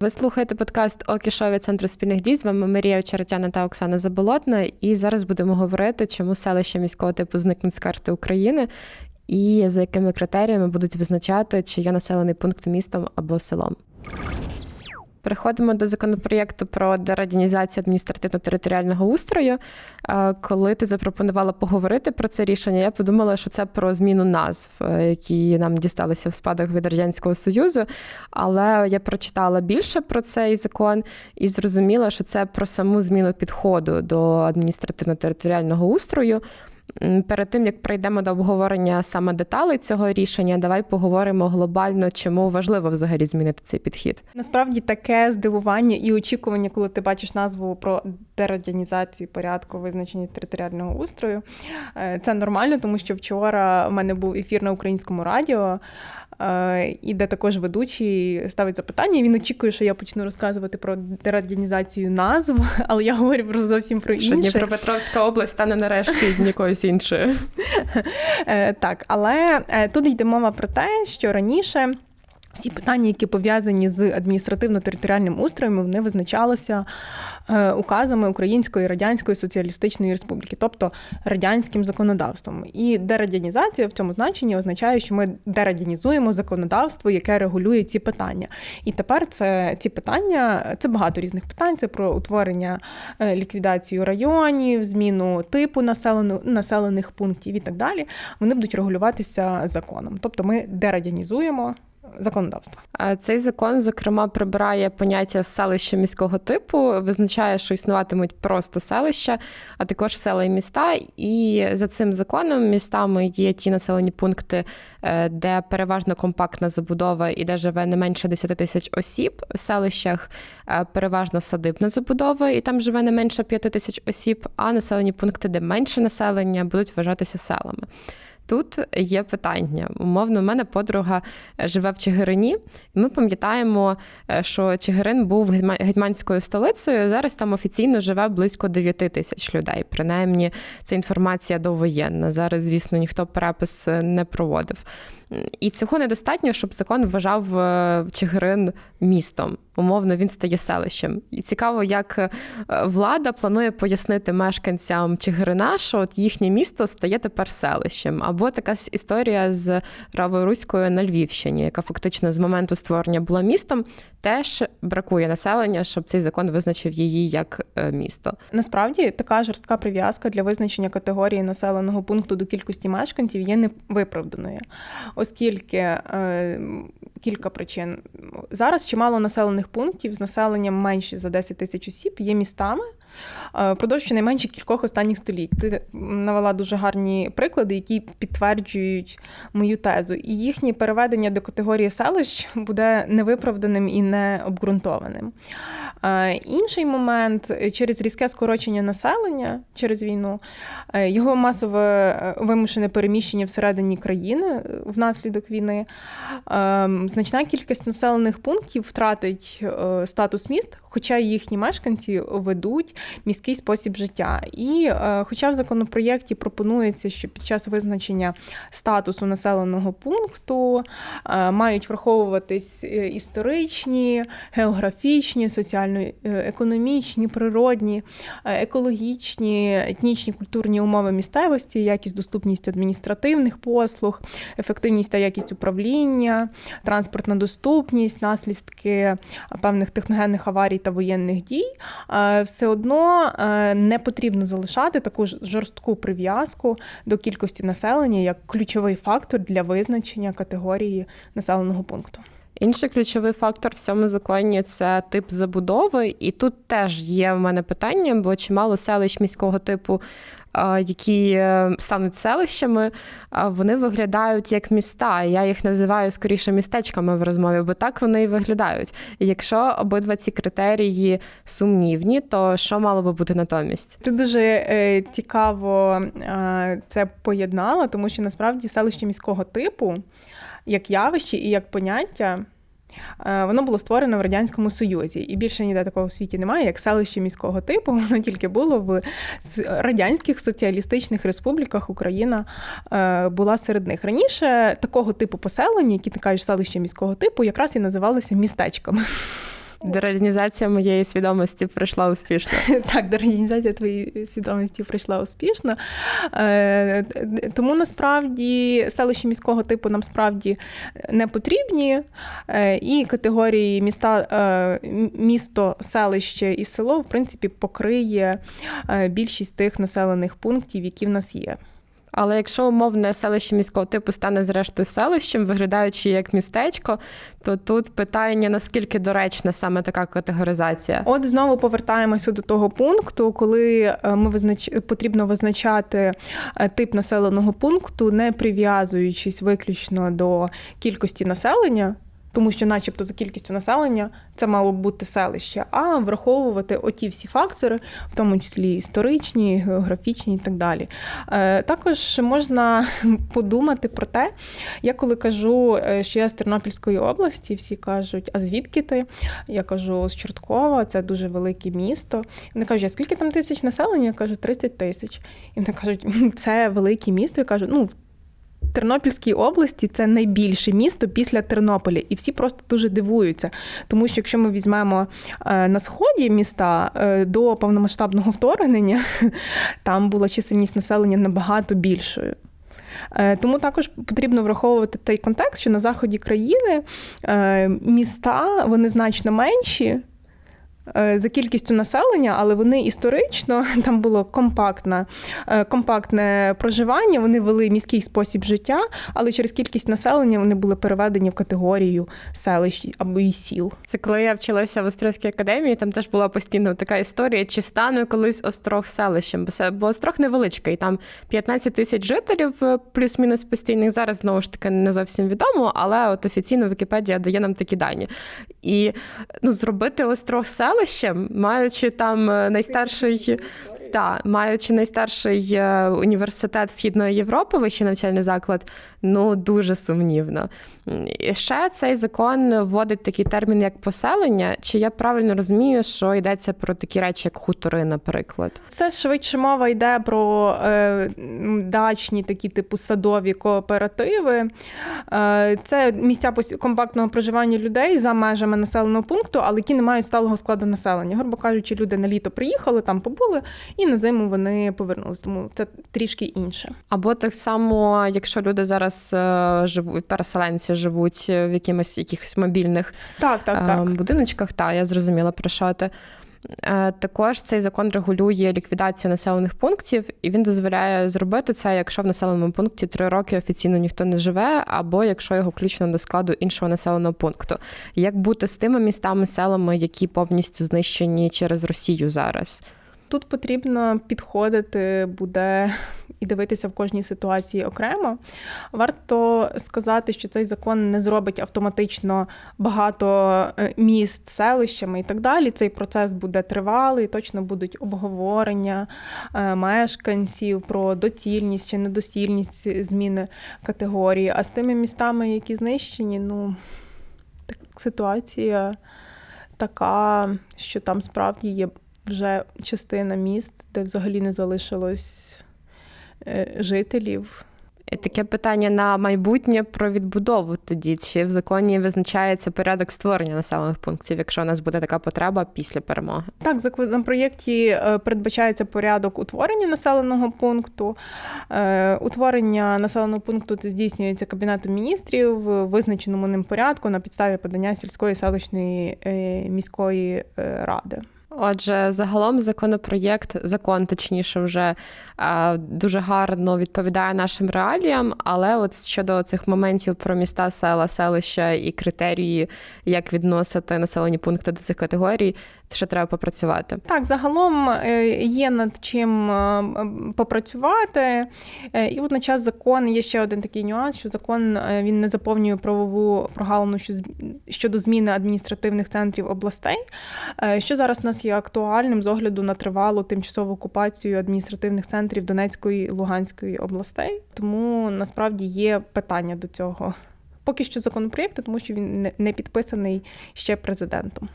Ви слухаєте подкаст Окішові центру спільних дій. З вами Марія Очеретяна та Оксана Заболотна. І зараз будемо говорити, чому селища міського типу зникнуть з карти України і за якими критеріями будуть визначати, чи є населений пункт містом або селом. Переходимо до законопроєкту про дерадянізацію адміністративно-територіального устрою. Е, Коли ти запропонувала поговорити про це рішення, я подумала, що це про зміну назв, е, які нам дісталися в спадок від радянського союзу. Але я прочитала більше про цей закон і зрозуміла, що це про саму зміну підходу до адміністративно-територіального устрою. Перед тим як прийдемо до обговорення саме деталей цього рішення, давай поговоримо глобально, чому важливо взагалі змінити цей підхід. Насправді таке здивування і очікування, коли ти бачиш назву про дерадянізацію порядку визначення територіального устрою. Е, Це нормально, тому що вчора в мене був ефір на українському радіо. е, І де також ведучий ставить запитання. Він очікує, що я почну розказувати про дерадянізацію назв, але я говорю про зовсім про Що інше. Дніпропетровська область стане нарешті якоюсь іншою. Е, Так, але тут йде мова про те, що раніше. Всі питання, які пов'язані з адміністративно-територіальним устроєм, вони визначалися е, указами Української Радянської Соціалістичної Республіки, тобто радянським законодавством. І дерадянізація в цьому значенні означає, що ми дерадянізуємо законодавство, яке регулює ці питання. І тепер це ці питання, це багато різних питань. Це про утворення е, ліквідацію районів, зміну типу населену, населених пунктів і так далі. Вони будуть регулюватися законом. Тобто ми дерадянізуємо законодавство. А Цей закон, зокрема, прибирає поняття селища міського типу, визначає, що існуватимуть просто селища, а також села і міста. І за цим законом містами є ті населені пункти, е, де переважно компактна забудова і де живе не менше 10 тисяч осіб. В селищах е, переважно садибна забудова, і там живе не менше 5 тисяч осіб, а населені пункти, де менше населення, будуть вважатися селами. Тут є питання. Умовно, у мене подруга е, живе в Чигирині, і ми пам'ятаємо, е, що Чигирин був гетьма- гетьманською столицею. Зараз там офіційно живе близько 9 тисяч людей. Принаймні, це інформація довоєнна. Зараз, звісно, ніхто перепис е, не проводив. І цього недостатньо, щоб закон вважав е, Чигирин містом. Умовно, він стає селищем. І цікаво, як е, влада планує пояснити мешканцям Чигирина, що от їхнє місто стає тепер селищем. Або така історія з Раворуською на Львівщині, яка фактично з моменту створення була містом, теж бракує населення, щоб цей закон визначив її як е, місто. Насправді така жорстка прив'язка для визначення категорії населеного пункту до кількості мешканців є невиправданою, оскільки е, кілька причин. Зараз чимало населених пунктів з населенням менше за 10 тисяч осіб є містами. Е, Впродовж щонайменше кількох останніх століть. Ти навела дуже гарні приклади, які підтверджують мою тезу. І їхнє переведення до категорії селищ буде невиправданим і необґрунтованим. Е, Інший момент через різке скорочення населення через війну, е, його масове вимушене переміщення всередині країни внаслідок війни. Значна кількість населених пунктів втратить статус міст, хоча їхні мешканці ведуть міський спосіб життя. І е, хоча в законопроєкті пропонується, що під час визначення статусу населеного пункту е, мають враховуватись е, історичні, географічні, соціально-економічні, природні, екологічні, етнічні, культурні умови місцевості, якість, доступність адміністративних послуг, ефективність та якість управління, транспортна доступність, наслідки певних техногенних аварій та воєнних дій, все одно е, не потрібно залишати таку жорстку прив'язку до кількості населення як ключовий фактор для визначення категорії населеного пункту. Інший ключовий фактор в цьому законі це тип забудови, і тут теж є в мене питання, бо чимало селищ міського типу, які е, стануть селищами, вони виглядають як міста. Я їх називаю скоріше містечками в розмові, бо так вони і виглядають. Якщо обидва ці критерії сумнівні, то що мало би бути натомість? Ти дуже е, цікаво е, це поєднала, тому що насправді селище міського типу, як явище і як поняття, воно було створено в Радянському Союзі. І більше ніде такого в світі немає, як селище міського типу. Воно тільки було в радянських соціалістичних республіках. Україна е, була серед них. Раніше такого типу поселення, які ти кажеш селище міського типу, якраз і називалися містечками. Дерадянізація моєї свідомості пройшла успішно. Так, дерадянізація твоєї свідомості пройшла успішно. Е, Тому насправді селища міського типу нам справді не потрібні. Е, І категорії міста, е, місто, селище і село, в принципі, покриє більшість тих населених пунктів, які в нас є. Але якщо умовне селище міського типу стане зрештою селищем, виглядаючи як містечко, то тут питання наскільки доречна саме така категоризація. От знову повертаємося до того пункту, коли е, ми визнач... потрібно визначати е, тип населеного пункту, не прив'язуючись виключно до кількості населення. Тому що, начебто, за кількістю населення це мало б бути селище, а враховувати оті всі фактори, в тому числі історичні, географічні і так далі. Е, Також можна подумати про те, я коли кажу, е, що я з Тернопільської області, всі кажуть, а звідки ти? Я кажу, з Чорткова, це дуже велике місто. Вони кажуть, а скільки там тисяч населення? Я кажу, 30 тисяч. І вони кажуть, це велике місто. Я кажу, ну. Тернопільській області це найбільше місто після Тернополя, і всі просто дуже дивуються. Тому що якщо ми візьмемо е, на сході міста е, до повномасштабного вторгнення, там була чисельність населення набагато більшою. Е, Тому також потрібно враховувати той контекст, що на заході країни міста вони значно менші. Е, За кількістю населення, але вони історично там було компактне, компактне проживання. Вони вели міський спосіб життя, але через кількість населення вони були переведені в категорію селищ або і сіл. Це коли я вчилася в Острозькій академії, там теж була постійно така історія, чи стане колись Острог селищем, бо Острог невеличкий, там 15 тисяч жителів, е, плюс-мінус постійних. Зараз знову ж таки не зовсім відомо, але от офіційно Вікіпедія дає нам такі дані. І ну, зробити Острог селищем, маючи там е, найстарший. Та, маючи найстарший е, університет Східної Європи, вищий навчальний заклад, ну дуже сумнівно. І ще цей закон вводить такий термін, як поселення. Чи я правильно розумію, що йдеться про такі речі, як хутори, наприклад? Це швидше мова йде про е, дачні такі типу садові кооперативи. Е, це місця компактного проживання людей за межами населеного пункту, але які не мають сталого складу населення. Грубо кажучи, люди на літо приїхали, там побули, і на зиму вони повернулись. Тому це трішки інше. Або так само, якщо люди зараз е, живуть, переселенці живуть в якимось якихось мобільних Так, так, е, так. будиночках, та я зрозуміла про що ти. Е, Також цей закон регулює ліквідацію населених пунктів, і він дозволяє зробити це, якщо в населеному пункті три роки офіційно ніхто не живе, або якщо його включено до складу іншого населеного пункту. Як бути з тими містами, селами, які повністю знищені через Росію зараз? Тут потрібно підходити буде і дивитися в кожній ситуації окремо. Варто сказати, що цей закон не зробить автоматично багато е, міст селищами і так далі. Цей процес буде тривалий, точно будуть обговорення е, мешканців про доцільність чи недоцільність зміни категорії. А з тими містами, які знищені, ну так, ситуація така, що там справді є вже частина міст, де взагалі не залишилось е, жителів. Таке питання на майбутнє про відбудову тоді. Чи в законі визначається порядок створення населених пунктів, якщо у нас буде така потреба після перемоги? Так, в законопроєкті е, передбачається порядок утворення населеного пункту. Е, Утворення населеного пункту здійснюється Кабінетом міністрів в визначеному ним порядку на підставі подання сільської селищної е, міської е, ради. Отже, загалом законопроєкт, закон точніше, вже дуже гарно відповідає нашим реаліям. Але от щодо цих моментів про міста, села, селища і критерії, як відносити населені пункти до цих категорій, ще треба попрацювати. Так, загалом е, є над чим е, попрацювати. Е, І водночас закон є ще один такий нюанс, що закон він не заповнює правову прогалину щодо зміни адміністративних центрів областей, що зараз у нас є актуальним з огляду на тривалу тимчасову окупацію адміністративних центрів Донецької і Луганської областей. Тому насправді є питання до цього. Поки що законопроєкту, тому що він не- підписаний ще президентом.